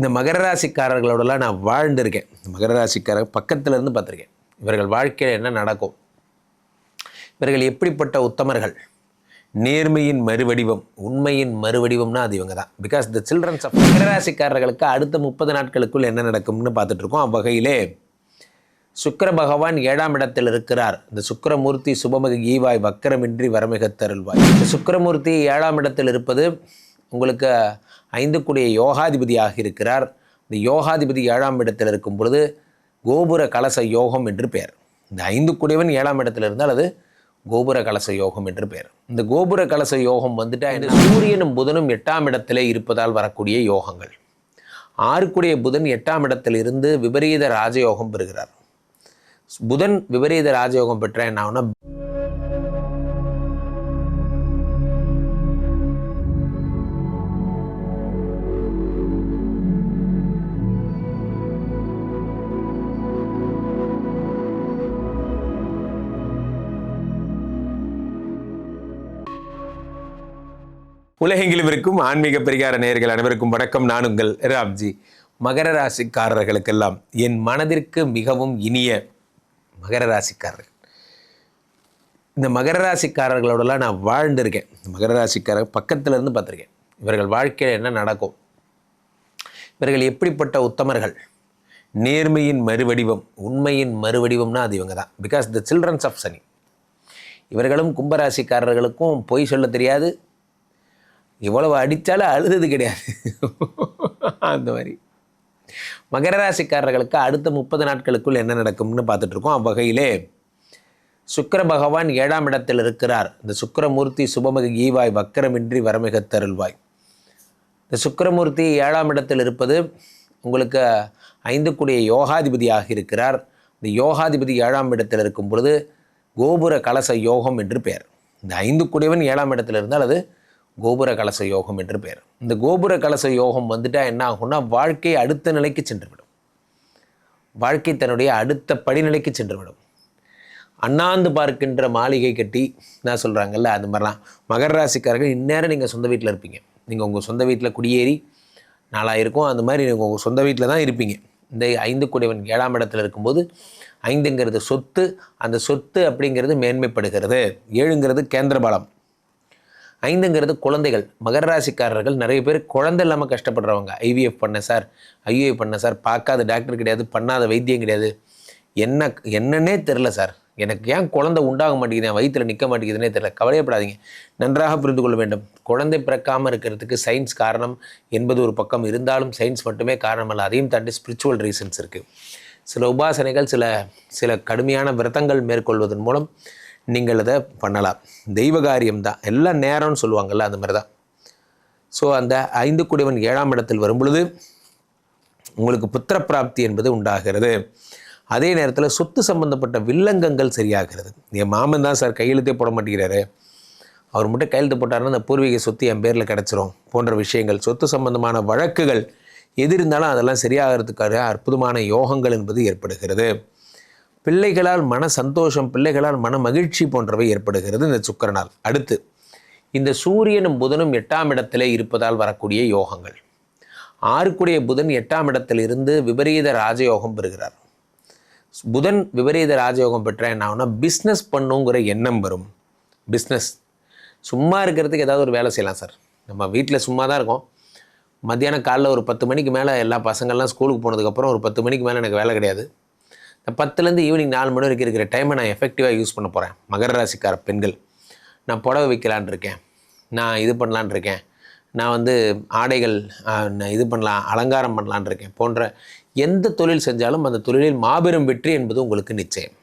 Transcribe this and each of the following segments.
இந்த மகர ராசிக்காரர்களோடலாம் நான் வாழ்ந்திருக்கேன். இந்த மகர ராசிக்காரர் பக்கத்துலேருந்து பார்த்துருக்கேன். இவர்கள் வாழ்க்கையில் என்ன நடக்கும்? இவர்கள் எப்படிப்பட்ட உத்தமர்கள்? நேர்மையின் மறுவடிவம் உண்மையின் மறுவடிவம்னா அது இவங்க தான். பிகாஸ் த சில்ட்ரன்ஸ் ஆஃப் மகர ராசிக்காரர்களுக்கு அடுத்த முப்பது நாட்களுக்குள் என்ன நடக்கும்னு பார்த்துட்ருக்கோம். அவ்வகையிலே சுக்கர பகவான் ஏழாம் இடத்தில் இருக்கிறார். இந்த சுக்கரமூர்த்தி சுபமிகு ஈவாய் வக்கரமின்றி வரமிகத் தருள்வாய் இந்த சுக்கரமூர்த்தி ஏழாம் இடத்தில் இருப்பது உங்களுக்கு ஐந்துக்குடைய யோகாதிபதியாக இருக்கிறார். இந்த யோகாதிபதி ஏழாம் இடத்தில் இருக்கும் பொழுது கோபுர கலச யோகம் என்று பெயர். இந்த ஐந்து குடைவன் ஏழாம் இடத்துல இருந்தால் அது கோபுர கலச யோகம் என்று பெயர். இந்த கோபுர கலச யோகம் வந்துட்டு சூரியனும் புதனும் எட்டாம் இடத்திலே இருப்பதால் வரக்கூடிய யோகங்கள். ஆறுக்குடைய புதன் எட்டாம் இடத்தில் இருந்து விபரீத ராஜயோகம் பெறுகிறார். புதன் விபரீத ராஜயோகம் பெற்ற என்ன ஆகுனா உலகெங்கிலும் இருக்கும் ஆன்மீக பரிகார நேயர்கள் அனைவருக்கும் வணக்கம். நான் உங்கள் ராப்ஜி மகர ராசிக்காரர்களுக்கெல்லாம் என் மனதிற்கு மிகவும் இனிய மகர ராசிக்காரர்கள். இந்த மகர ராசிக்காரர்களோடலாம் நான் வாழ்ந்திருக்கேன். மகர ராசிக்காரர் பக்கத்துல இருந்து பார்த்துருக்கேன். இவர்கள் வாழ்க்கையில் என்ன நடக்கும்? இவர்கள் எப்படிப்பட்ட உத்தமர்கள்? நேர்மையின் மறுவடிவம் உண்மையின் மறுவடிவம்னா அது இவங்க தான். Because the childrens of Shani. இவர்களும் கும்பராசிக்காரர்களுக்கும் பொய் சொல்ல தெரியாது. இவ்வளவு அடித்தாலும் அழுதது கிடையாது. அந்த மாதிரி. மகர ராசிக்காரர்களுக்கு அடுத்த முப்பது நாட்களுக்குள் என்ன நடக்கும்னு பார்த்துட்ருக்கோம். அவ்வகையிலே சுக்கர பகவான் ஏழாம் இடத்தில் இருக்கிறார். இந்த சுக்கரமூர்த்தி சுபமக ஈவாய் வக்கரமின்றி வரமிகத் தருள்வாய். இந்த சுக்கரமூர்த்தி ஏழாம் இடத்தில் இருப்பது உங்களுக்கு ஐந்து கூடிய யோகாதிபதியாக இருக்கிறார். இந்த யோகாதிபதி ஏழாம் இடத்தில் இருக்கும் பொழுது கோபுர கலச யோகம் என்று பெயர். இந்த ஐந்து கூடியவன் ஏழாம் இடத்தில் இருந்தால் அது கோபுர கலச யோகம் என்று பெயர் இந்த கோபுர கலச யோகம் வந்துட்டால் என்ன ஆகும்னா வாழ்க்கை அடுத்த நிலைக்கு சென்றுவிடும். வாழ்க்கை தன்னுடைய அடுத்த படிநிலைக்கு சென்றுவிடும். அண்ணாந்து பார்க்கின்ற மாளிகை கட்டி நான் சொல்கிறாங்கல்ல அது மாதிரிலாம். மகர ராசிக்காரர்கள் இந்நேரம் நீங்கள் சொந்த வீட்டில் இருப்பீங்க. நீங்கள் உங்கள் சொந்த வீட்டில் குடியேறி நாளாயிருக்கும் அந்த மாதிரி நீங்கள் உங்கள் சொந்த வீட்டில் தான் இருப்பீங்க. இந்த ஐந்து குடைவன் ஏழாம் இடத்துல இருக்கும்போது ஐந்துங்கிறது சொத்து அந்த சொத்து அப்படிங்கிறது மேன்மைப்படுகிறது. ஏழுங்கிறது கேந்திர பலம் ஐந்துங்கிறது குழந்தைகள். மகர ராசிக்காரர்கள் நிறைய பேர் குழந்தை இல்லாமல் கஷ்டப்படுறவங்க. ஐவிஎஃப் பண்ண சார் ஐயுஐ பண்ண சார் பார்க்காத டாக்டர் கிடையாது. பண்ணாத வைத்தியம் கிடையாது. என்ன என்னன்னே தெரில சார் எனக்கு ஏன் குழந்தை உண்டாக மாட்டேங்குது? என் வயிற்றில் நிற்க மாட்டேங்குதுன்னே தெரியல. கவலையப்படாதீங்க. நன்றாக புரிந்து கொள்ள வேண்டும். குழந்தை பிறக்காமல் இருக்கிறதுக்கு சயின்ஸ் காரணம் என்பது ஒரு பக்கம் இருந்தாலும் சயின்ஸ் மட்டுமே காரணம் அல்ல அதையும் தாண்டி ஸ்பிரிச்சுவல் ரீசன்ஸ் இருக்குது சில உபாசனைகள் சில சில கடுமையான விரதங்கள் மேற்கொள்வதன் மூலம் நீங்கள் அதை பண்ணலாம். தெய்வ காரியம் தான் எல்லாம் நேரம்னு சொல்லுவாங்கள்ல அந்த மாதிரி தான் ஸோ அந்த ஐந்து குடிவன் ஏழாம் இடத்தில் வரும் பொழுது உங்களுக்கு புத்திர பிராப்தி என்பது உண்டாகிறது. அதே நேரத்தில் சொத்து சம்பந்தப்பட்ட வில்லங்கங்கள் சரியாகிறது. என் மாமன் தான் சார் கையெழுத்தே போட மாட்டேங்கிறாரு. அவர் மட்டும் கையெழுத்து போட்டார்னா அந்த பூர்வீக சொத்து என் பேரில் கிடச்சிரும் போன்ற விஷயங்கள். சொத்து சம்பந்தமான வழக்குகள் எது இருந்தாலும் அதெல்லாம் சரியாகிறதுக்காக அற்புதமான யோகங்கள் என்பது ஏற்படுகிறது. பிள்ளைகளால் மன சந்தோஷம் பிள்ளைகளால் மன மகிழ்ச்சி போன்றவை ஏற்படுகிறது இந்த சுக்கரனால். அடுத்து இந்த சூரியனும் புதனும் எட்டாம் இடத்திலே இருப்பதால் வரக்கூடிய யோகங்கள். ஆறுக்குடைய புதன் எட்டாம் இடத்தில் இருந்து விபரீத ராஜயோகம் பெறுகிறார். புதன் விபரீத ராஜயோகம் பெற்ற என்ன ஆகும்னா பிஸ்னஸ் பண்ணுங்கிற எண்ணம் வரும். பிஸ்னஸ் சும்மா இருக்கிறதுக்கு ஏதாவது ஒரு வேலை செய்யலாம் சார். நம்ம வீட்டில் சும்மா தான் இருக்கோம். மத்தியானம் காலைல ஒரு பத்து மணிக்கு மேலே எல்லா பசங்கள்லாம் ஸ்கூலுக்கு போனதுக்கப்புறம் ஒரு பத்து மணிக்கு மேலே எனக்கு வேலை கிடையாது. இந்த பத்துலேருந்து ஈவினிங் நாலு மணி வரைக்கும் இருக்கிற டைமை நான் எஃபெக்டிவாக யூஸ் பண்ண போகிறேன் மகர ராசிக்கார பெண்கள் நான் புடவை வைக்கலான் இருக்கேன். நான் இது பண்ணலான் இருக்கேன். நான் வந்து ஆடைகள் நான் இது பண்ணலாம் அலங்காரம் பண்ணலான் இருக்கேன் போன்ற எந்த தொழில் செஞ்சாலும் அந்த தொழிலில் மாபெரும் வெற்றி என்பது உங்களுக்கு நிச்சயம்.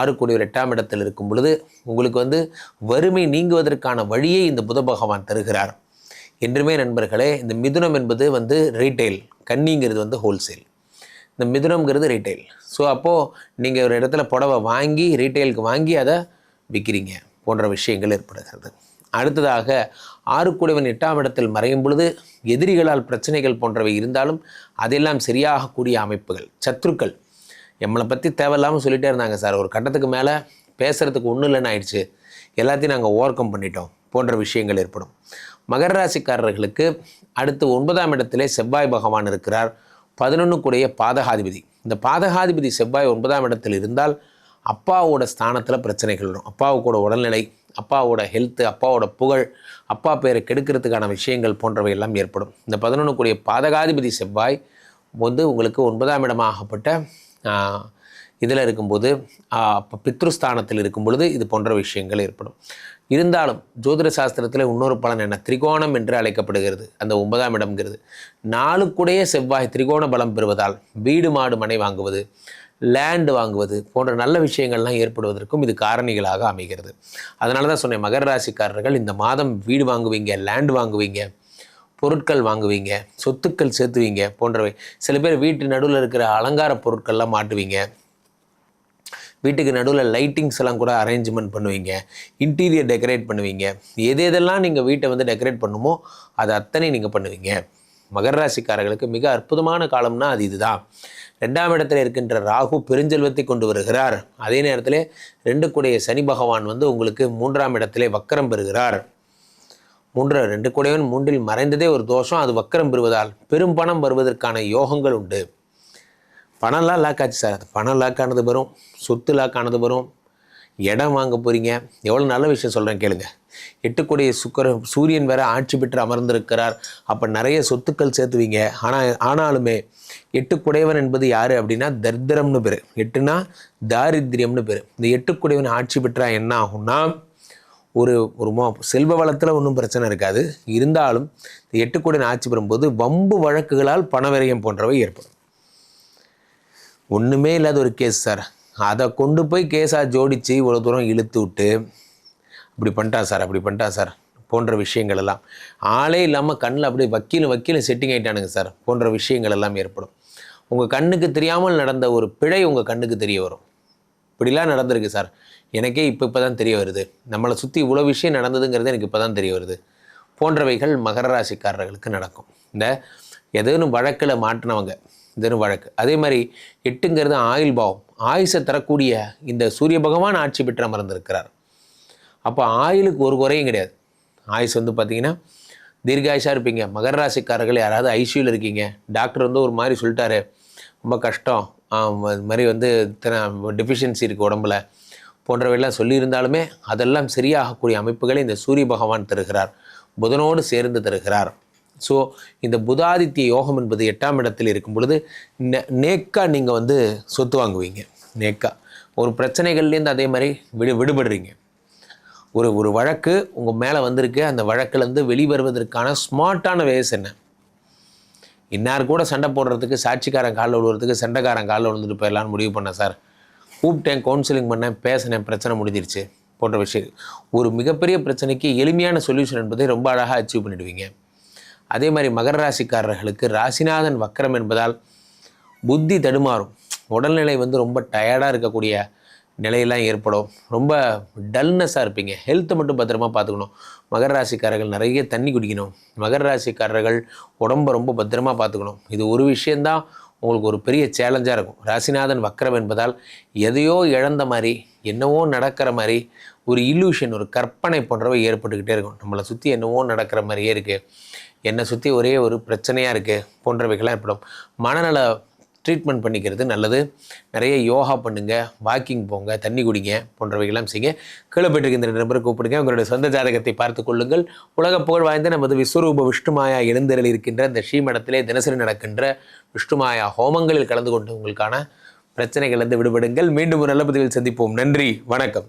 ஆறு கோடி ஒரு எட்டாம் இடத்தில் இருக்கும் பொழுது உங்களுக்கு வந்து வறுமை நீங்குவதற்கான வழியை இந்த புத பகவான் தருகிறார். என்றுமே நண்பர்களே இந்த மிதுனம் என்பது வந்து ரீட்டைல் கன்னிங்கிறது வந்து ஹோல்சேல் இந்த மிதுனம்ங்கிறது ரீட்டைல் ஸோ அப்போது நீங்கள் ஒரு இடத்துல புடவை வாங்கி ரீட்டைலுக்கு வாங்கி அதை விற்கிறீங்க போன்ற விஷயங்கள் ஏற்படுகிறது. அடுத்ததாக ஆறுக்குடைவன் எட்டாம் இடத்தில் மறையும் பொழுது எதிரிகளால் பிரச்சனைகள் போன்றவை இருந்தாலும் அதெல்லாம் சரியாகக்கூடிய அமைப்புகள் சத்துருக்கள் நம்மளை பற்றி தேவையில்லாமல் சொல்லிட்டே இருந்தாங்க சார். ஒரு கட்டத்துக்கு மேலே பேசுகிறதுக்கு ஒன்றும் இல்லைன்னு ஆயிடுச்சு. எல்லாத்தையும் நாங்கள் ஓவர் கம் பண்ணிட்டோம் போன்ற விஷயங்கள் ஏற்படும். மகர ராசிக்காரர்களுக்கு அடுத்து ஒன்பதாம் இடத்திலே செவ்வாய் பகவான் இருக்கிறார். பதினொன்றுக்குடைய பாதகாதிபதி. இந்த பாதகாதிபதி செவ்வாய் ஒன்பதாம் இடத்தில் இருந்தால் அப்பாவோட ஸ்தானத்தில் பிரச்சனைகள் வரும். அப்பாவுக்கூட உடல்நிலை அப்பாவோட ஹெல்த்து அப்பாவோட புகழ் அப்பா பேரை கெடுக்கிறதுக்கான விஷயங்கள் போன்றவை எல்லாம் ஏற்படும். இந்த பதினொன்றுக்குடைய பாதகாதிபதி செவ்வாய் வந்து உங்களுக்கு ஒன்பதாம் இடமாகப்பட்ட இதில் இருக்கும்போது இப்போ பித்ருஸ்தானத்தில் இருக்கும் பொழுது இது போன்ற விஷயங்கள் ஏற்படும். இருந்தாலும் ஜோதிட சாஸ்திரத்தில் இன்னொரு பலன் என்ன? திரிகோணம் என்று அழைக்கப்படுகிறது. அந்த ஒன்பதாம் இடம்ங்கிறது. நாளுக்குடைய செவ்வாய் திரிகோண பலம் பெறுவதால் வீடு மாடு மனை வாங்குவது லேண்டு வாங்குவது போன்ற நல்ல விஷயங்கள்லாம் ஏற்படுவதற்கும் இது காரணிகளாக அமைகிறது. அதனால தான் சொன்னேன் மகர ராசிக்காரர்கள் இந்த மாதம் வீடு வாங்குவீங்க லேண்டு வாங்குவீங்க பொருட்கள் வாங்குவீங்க சொத்துக்கள் சேர்த்துவீங்க போன்றவை. சில பேர் வீட்டு நடுவில் இருக்கிற அலங்கார பொருட்கள்லாம் மாட்டுவீங்க. வீட்டுக்கு நடுவில் லைட்டிங்ஸ் எல்லாம் கூட அரேஞ்ச்மெண்ட் பண்ணுவீங்க. இன்டீரியர் டெக்கரேட் பண்ணுவீங்க. எது எதெல்லாம் நீங்கள் வீட்டை வந்து டெக்கரேட் பண்ணுமோ அது அத்தனை நீங்கள் பண்ணுவீங்க. மகர ராசிக்காரர்களுக்கு மிக அற்புதமான காலம்னா அது இதுதான். ரெண்டாம் இடத்துல இருக்கின்ற ராகு பெருஞ்செல்வத்தை கொண்டு வருகிறார். அதே நேரத்தில் ரெண்டு கூடைய சனி பகவான் வந்து உங்களுக்கு மூன்றாம் இடத்திலே வக்கரம் பெறுகிறார். மூன்று ரெண்டு கூடையவன் மூன்றில் மறைந்ததே ஒரு தோஷம். அது வக்கரம் பெறுவதால் பெரும் பணம் வருவதற்கான யோகங்கள் உண்டு. பணம்லாம் லாக் ஆச்சு சார் பணம் லாக் ஆனது வரும் சொத்து லாக் ஆனது வரும் இடம் வாங்க போகிறீங்க எவ்வளோ நல்ல விஷயம் சொல்கிறேன் கேளுங்க. எட்டுக்குடைய சுக்கர சூரியன் வேற ஆட்சி பெற்று அமர்ந்திருக்கிறார். அப்போ நிறைய சொத்துக்கள் சேர்த்துவீங்க. ஆனால் ஆனாலுமே எட்டுக்குடையவன் என்பது யார் அப்படின்னா தரித்திரம்னு பேர். எட்டுனா தாரித்திரியம்னு பேர். இந்த எட்டுக்குடையவன் ஆட்சி பெற்றா என்ன ஆகும்னா ஒரு ஒரு மோ செல்வ வளத்தில் ஒன்றும் பிரச்சனை இருக்காது. இருந்தாலும் இந்த எட்டுக்குடையன் ஆட்சி பெறும்போது வம்பு வழக்குகளால் பணவிரயம் போன்றவை ஏற்படும். ஒன்றுமே இல்லாத ஒரு கேஸ் சார் அதை கொண்டு போய் கேஸாக ஜோடித்து இவ்வளோ தூரம் இழுத்து விட்டு இப்படி பண்ணிட்டா சார் அப்படி பண்ணிட்டா சார் போன்ற விஷயங்கள் எல்லாம். ஆளே இல்லாமல் கண்ணில் அப்படியே வக்கீலும் வக்கீலும் செட்டிங் ஆகிட்டானுங்க சார் போன்ற விஷயங்கள் எல்லாம் ஏற்படும். உங்கள் கண்ணுக்கு தெரியாமல் நடந்த ஒரு பிழை உங்கள் கண்ணுக்கு தெரிய வரும். இப்படிலாம் நடந்திருக்கு சார் எனக்கே இப்போ இப்போ தான் தெரிய வருது. நம்மளை சுற்றி இவ்வளோ விஷயம் நடந்ததுங்கிறது எனக்கு இப்போ தான் தெரிய வருது. போன்றவைகள் மகர ராசிக்காரர்களுக்கு நடக்கும். இந்த எதுன்னு வழக்கில் மாட்டினவங்க இதனும் வழக்கு அதே மாதிரி எட்டுங்கிறது ஆயுள் பாவம். ஆயுசை தரக்கூடிய இந்த சூரிய பகவான் ஆட்சி பெற்று அமர்ந்திருக்கிறார். அப்போ ஆயுளுக்கு ஒரு குறையும் கிடையாது. ஆயுஸ் வந்து பார்த்தீங்கன்னா தீர்காயுஷாக இருப்பீங்க. மகர ராசிக்காரர்கள் யாராவது ஐசியூவில் இருக்கீங்க. டாக்டர் வந்து ஒரு மாதிரி சொல்லிட்டாரு. ரொம்ப கஷ்டம். இது மாதிரி வந்து டெஃபிஷியன்சி இருக்குது உடம்புல. போன்றவையெல்லாம் சொல்லியிருந்தாலுமே அதெல்லாம் சரியாகக்கூடிய அமைப்புகளை இந்த சூரிய பகவான் தருகிறார். புதனோடு சேர்ந்து தருகிறார். ஸோ இந்த புதாதித்ய யோகம் என்பது எட்டாம் இடத்தில் இருக்கும் பொழுது நே நேக்காக நீங்கள் வந்து சொத்து வாங்குவீங்க. நேக்கா. ஒரு பிரச்சனைகள்லேருந்து அதே மாதிரி விடு விடுபடுறீங்க. ஒரு ஒரு வழக்கு உங்கள் மேலே வந்திருக்கு. அந்த வழக்கிலேருந்து வெளிவருவதற்கான ஸ்மார்ட்டான வேஸ் என்ன? இன்னார் கூட சண்டை போடுறதுக்கு சாட்சிக்காரன் காலில் விழுவுறதுக்கு சண்டைக்காரன் காலில் விழுந்துட்டு போயிடலான்னு முடிவு பண்ணேன் சார். கூப்பிட்டேன் கவுன்சிலிங் பண்ணேன் பேசினேன் பிரச்சனை முடிஞ்சிருச்சு. போன்ற விஷயம். ஒரு மிகப்பெரிய பிரச்சனைக்கு எளிமையான சொல்யூஷன் என்பதை ரொம்ப அழகாக அச்சீவ் பண்ணிடுவீங்க. அதே மாதிரி மகர ராசிக்காரர்களுக்கு ராசிநாதன் வக்கரம் என்பதால் புத்தி தடுமாறும். உடல்நிலை வந்து ரொம்ப டயர்டாக இருக்கக்கூடிய நிலையெல்லாம் ஏற்படும். ரொம்ப டல்னஸாக இருப்பீங்க. ஹெல்த்தை மட்டும் பத்திரமா பார்த்துக்கணும். மகர ராசிக்காரர்கள் நிறைய தண்ணி குடிக்கணும். மகர ராசிக்காரர்கள் உடம்பை ரொம்ப பத்திரமா பார்த்துக்கணும். இது ஒரு விஷயந்தான் உங்களுக்கு ஒரு பெரிய சேலஞ்சாக இருக்கும். ராசிநாதன் வக்கரம் என்பதால் எதையோ இழந்த மாதிரி என்னவோ நடக்கிற மாதிரி ஒரு இல்யூஷன் ஒரு கற்பனை போன்றவை ஏற்பட்டுக்கிட்டே இருக்கும். நம்மளை சுற்றி என்னவோ நடக்கிற மாதிரியே இருக்குது என்னை சுற்றி ஒரே ஒரு பிரச்சனையாக இருக்குது போன்றவைகளாக ஏற்படும். மனநல ட்ரீட்மெண்ட் பண்ணிக்கிறது நல்லது. நிறைய யோகா பண்ணுங்கள் வாக்கிங் போங்க தண்ணி குடிங்க போன்றவைகள்லாம் செய்யுங்க. கீழே போயிட்டு ரெண்டு நபரை கூப்பிடுங்க. உங்களுடைய சொந்த ஜாதகத்தை பார்த்து கொள்ளுங்கள். உலக புகழ் வாய்ந்த நமது விஸ்வரூப விஷ்ணுமாயா எழுந்தரில் இருக்கின்ற இந்த ஸ்ரீமடத்திலே தினசரி நடக்கின்ற விஷ்ணுமாயா ஹோமங்களில் கலந்து கொண்டு உங்களுக்கான பிரச்சனைகளிலிருந்து விடுபடுங்கள். மீண்டும் ஒரு நல்ல பதிவில் சந்திப்போம். நன்றி. வணக்கம்.